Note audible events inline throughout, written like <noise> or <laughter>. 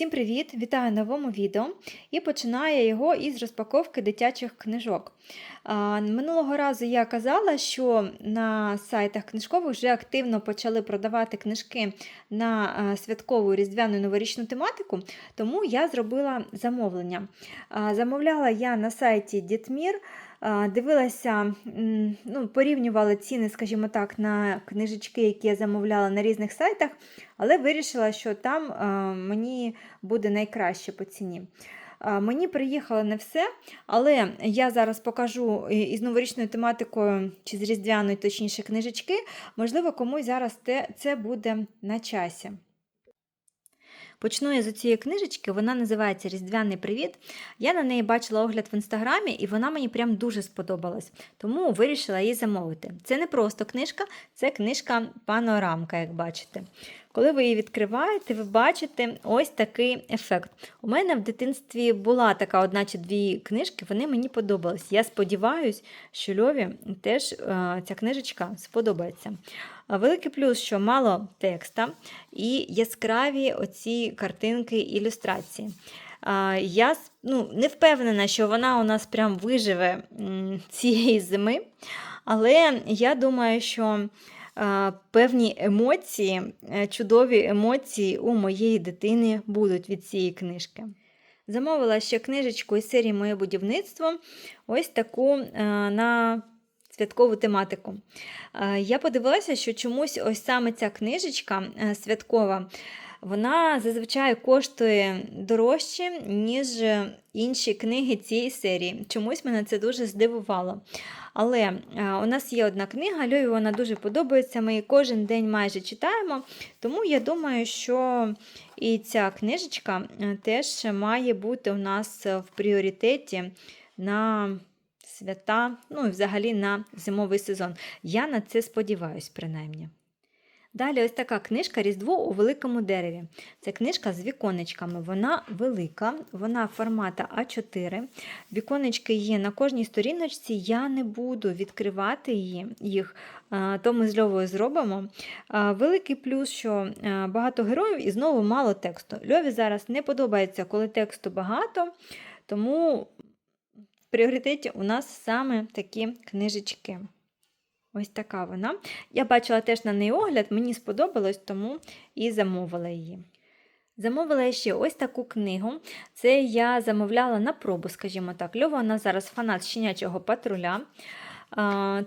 Всім привіт! Вітаю в новому відео і починаю його із розпаковки дитячих книжок. Минулого разу я казала, що на сайтах книжкових вже активно почали продавати книжки на святкову різдвяну новорічну тематику, тому я зробила замовлення. Замовляла я на сайті Дітмір. Дивилася, ну, порівнювала ціни, скажімо так, на книжечки, які я замовляла на різних сайтах, але вирішила, що там мені буде найкраще по ціні. Мені приїхало не все, але я зараз покажу із новорічною тематикою, чи з різдвяною, точніше, книжечки. Можливо, комусь зараз це буде на часі. Почну я з цієї книжечки, вона називається Різдвяний привіт. Я на неї бачила огляд в інстаграмі, і вона мені прям дуже сподобалась, тому вирішила її замовити. Це не просто книжка, це книжка панорамка, як бачите. Коли ви її відкриваєте, ви бачите ось такий ефект. У мене в дитинстві була така одна чи дві книжки, вони мені подобались. Я сподіваюся, що Льові теж е, ця книжечка сподобається. Великий плюс, що мало текста і яскраві оці картинки ілюстрації. Я ну, не впевнена, що вона у нас прям виживе цієї зими, але я думаю, що певні емоції, е, чудові емоції у моєї дитини будуть від цієї книжки. Замовила ще книжечку із серії Моє будівництво, ось таку е, на святкову тематику. Е, Я подивилася, що чомусь ось саме ця книжечка святкова, вона зазвичай коштує дорожче, ніж інші книги цієї серії. Чомусь мене це дуже здивувало. Але е, у нас є одна книга, Льові вона дуже подобається. Ми її кожен день майже читаємо. Тому я думаю, що і ця книжечка е, теж має бути у нас в пріоритеті на свята, ну і взагалі на зимовий сезон. Я на це сподіваюся, принаймні. Далі ось така книжка Різдво у великому дереві. Це книжка з віконечками. Вона велика, вона формата А4. Віконечки є на кожній сторіночці. Я не буду відкривати їх, то ми з Льовою зробимо. Великий плюс, що багато героїв і знову мало тексту. Льові зараз не подобається, коли тексту багато, тому в пріоритеті у нас саме такі книжечки. Ось така вона. Я бачила теж на неї огляд, мені сподобалось, тому і замовила її. Замовила я ще ось таку книгу. Це я замовляла на пробу, скажімо так. Льова нас зараз фанат щенячого патруля,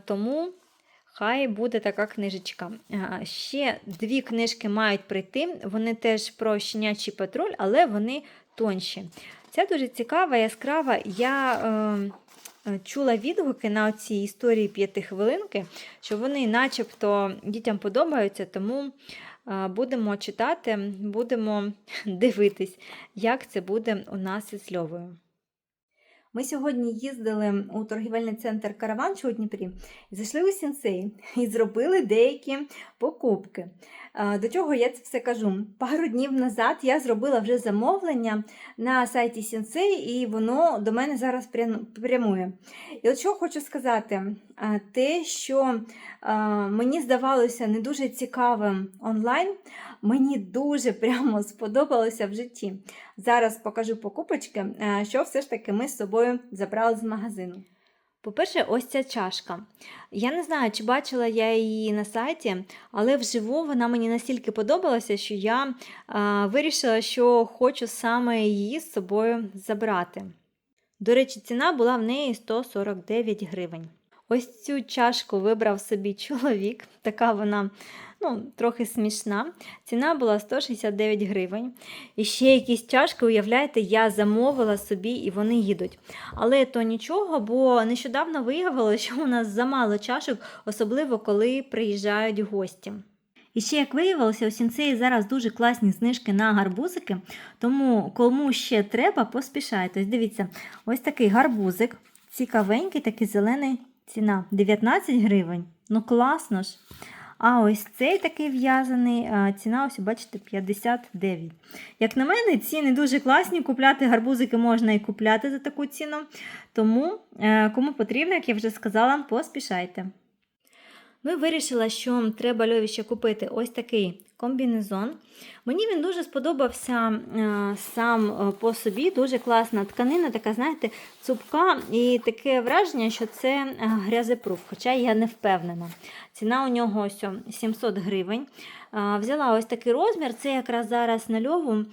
тому хай буде така книжечка. Ще дві книжки мають прийти. Вони теж про щенячий патруль, але вони тонші. Ця дуже цікава, яскрава. Я е, е, чула відгуки на цій історії п'ятихвилинки, що вони начебто дітям подобаються, тому е, будемо читати, будемо <laughs> дивитись, як це буде у нас із Льовою. Ми сьогодні їздили у торгівельний центр Караванчу у Дніпрі, зайшли у сінсей і зробили деякі покупки. До чого я це все кажу? Пару днів назад я зробила вже замовлення на сайті Сінсей, і воно до мене зараз прямує. І от що хочу сказати, те, що мені здавалося не дуже цікавим онлайн, мені дуже прямо сподобалося в житті. Зараз покажу покупочки, що все ж таки ми з собою забрали з магазину. По-перше, ось ця чашка. Я не знаю, чи бачила я її на сайті, але вживу вона мені настільки подобалася, що я е, вирішила, що хочу саме її з собою забрати. До речі, ціна була в неї 149 гривень. Ось цю чашку вибрав собі чоловік, <laughs> така вона ну, трохи смішна. Ціна була 169 гривень. І ще якісь чашки, уявляєте, я замовила собі і вони їдуть. Але то нічого, бо нещодавно виявилося, що у нас замало чашок, особливо коли приїжджають гості. І ще, як виявилося, у сінцеї зараз дуже класні знижки на гарбузики, тому кому ще треба, поспішайте. Ось дивіться, ось такий гарбузик, цікавенький, такий зелений ціна 19 гривень. Ну класно ж. А ось цей такий в'язаний, ціна, ось бачите, 59. Як на мене, ціни дуже класні. Купляти гарбузики можна і купляти за таку ціну. Тому, е, кому потрібно, як я вже сказала, поспішайте. Ну і вирішила, що треба Льові ще купити ось такий комбінезон. Мені він дуже сподобався е, сам е, по собі. Дуже класна тканина, така, знаєте, цупка і таке враження, що це е, грязепруф, хоча я не впевнена. Ціна у нього ось 700 гривень. Взяла ось такий розмір, це якраз зараз на льову.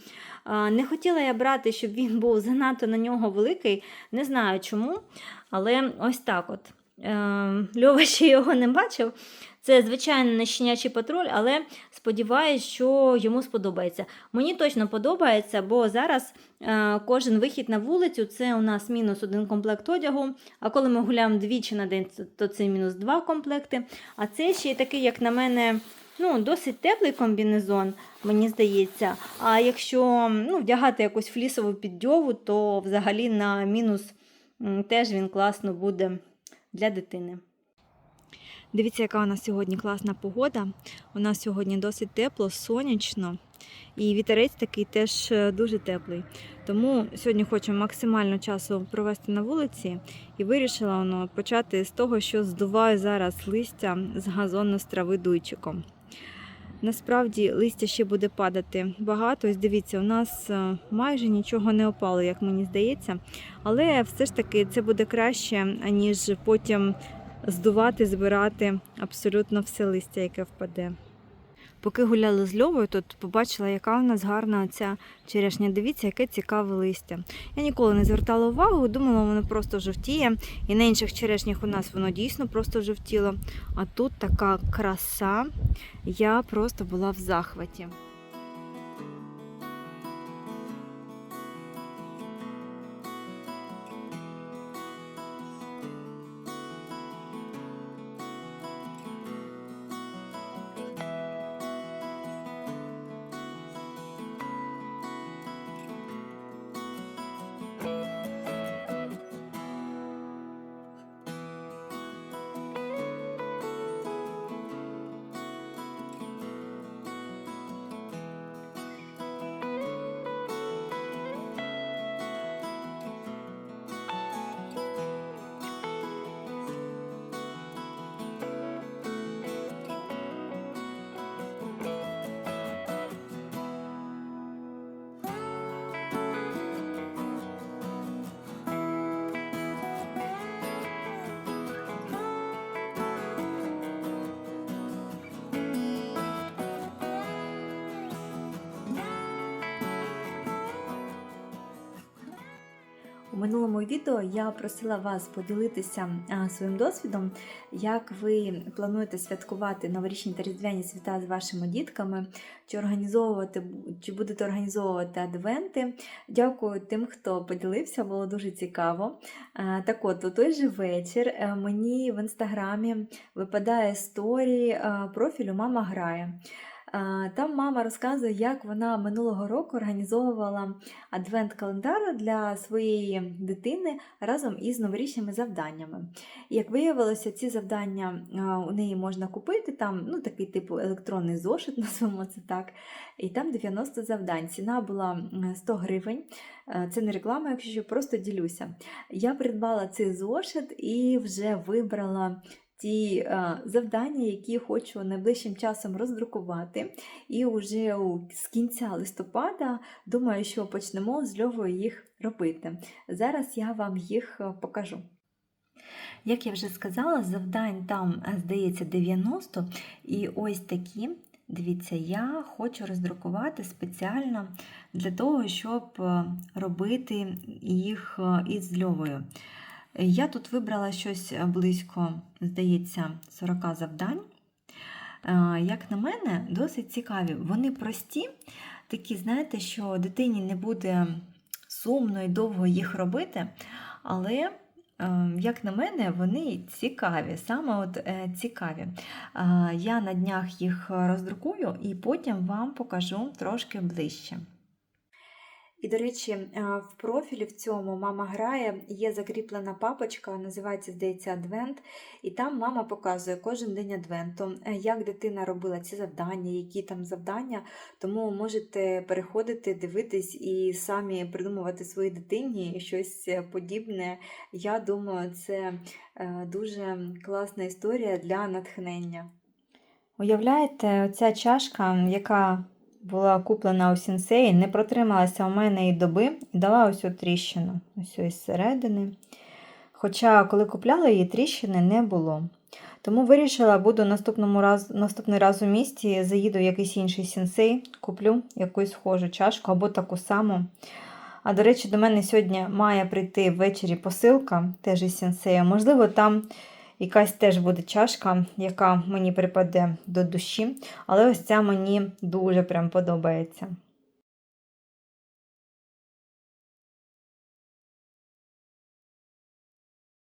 Не хотіла я брати, щоб він був занадто на нього великий. Не знаю чому, але ось так от. Е, Льова ще його не бачив. Це, звичайно, не щенячий патруль, але сподіваюся, що йому сподобається. Мені точно подобається, бо зараз е, кожен вихід на вулицю це у нас мінус один комплект одягу. А коли ми гуляємо двічі на день, то це мінус два комплекти. А це ще й такий, як на мене, ну, досить теплий комбінезон, мені здається. А якщо ну, вдягати якусь флісову піддьову, то взагалі на мінус теж він класно буде для дитини. Дивіться, яка у нас сьогодні класна погода. У нас сьогодні досить тепло, сонячно. І вітерець такий теж е, дуже теплий. Тому сьогодні хочу максимально часу провести на вулиці і вирішила воно почати з того, що здуваю зараз листя з газону з трави дуйчиком. Насправді листя ще буде падати багато. Ось дивіться, у нас е, майже нічого не опало, як мені здається. Але все ж таки це буде краще, аніж потім здувати, збирати абсолютно все листя, яке впаде. Поки гуляли з Льовою, тут побачила, яка у нас гарна ця черешня. Дивіться, яке цікаве листя. Я ніколи не звертала увагу, думала, воно просто жовтіє. І на інших черешнях у нас воно дійсно просто жовтіло. А тут така краса. Я просто була в захваті. Минулому відео я просила вас поділитися своїм досвідом, як ви плануєте святкувати новорічні та різдвяні свята з вашими дітками, чи організовувати, чи будете організовувати адвенти. Дякую тим, хто поділився, було дуже цікаво. Так от, у той же вечір е, мені в інстаграмі випадає сторі е, профілю Мама грає. Там мама розказує, як вона минулого року організовувала адвент-календар для своєї дитини разом із новорічними завданнями. Як виявилося, ці завдання у неї можна купити, там ну, такий типу електронний зошит, <laughs> назвемо це так. І там 90 завдань. Ціна була 100 гривень. Це не реклама, якщо що, просто ділюся. Я придбала цей зошит і вже вибрала ті е, завдання, які хочу найближчим часом роздрукувати. І вже з кінця листопада думаю, що почнемо з Льовою їх робити. Зараз я вам їх е, покажу. Як я вже сказала, завдань там, е, здається, 90, і ось такі. Дивіться, я хочу роздрукувати спеціально для того, щоб робити їх із льовою. Я тут вибрала щось близько, здається, 40 завдань. Е, Як на мене, досить цікаві. Вони прості, такі, знаєте, що дитині не буде сумно і довго їх робити, але, е, як на мене, вони цікаві, саме от е, цікаві. Е, Я на днях їх роздрукую і потім вам покажу трошки ближче. І, до речі, е, в профілі в цьому мама грає, є закріплена папочка, називається, здається, Адвент. І там мама показує кожен день Адвенту, е, як дитина робила ці завдання, які там завдання. Тому можете переходити, дивитись і самі придумувати своїй дитині щось е, подібне. Я думаю, це дуже класна історія для натхнення. Уявляєте, оця чашка, яка була куплена у сінсеї, не протрималася у мене і доби і дала ось цю тріщину, ось із середини. Хоча, коли купляла її, тріщини не було. Тому вирішила, буду наступному раз, наступний раз у місті, заїду в якийсь інший сінсей, куплю якусь схожу чашку або таку саму. А до речі, до мене сьогодні має прийти ввечері посилка теж із сінсею. Можливо, там якась теж буде чашка, яка мені припаде до душі. Але ось ця мені дуже прям подобається.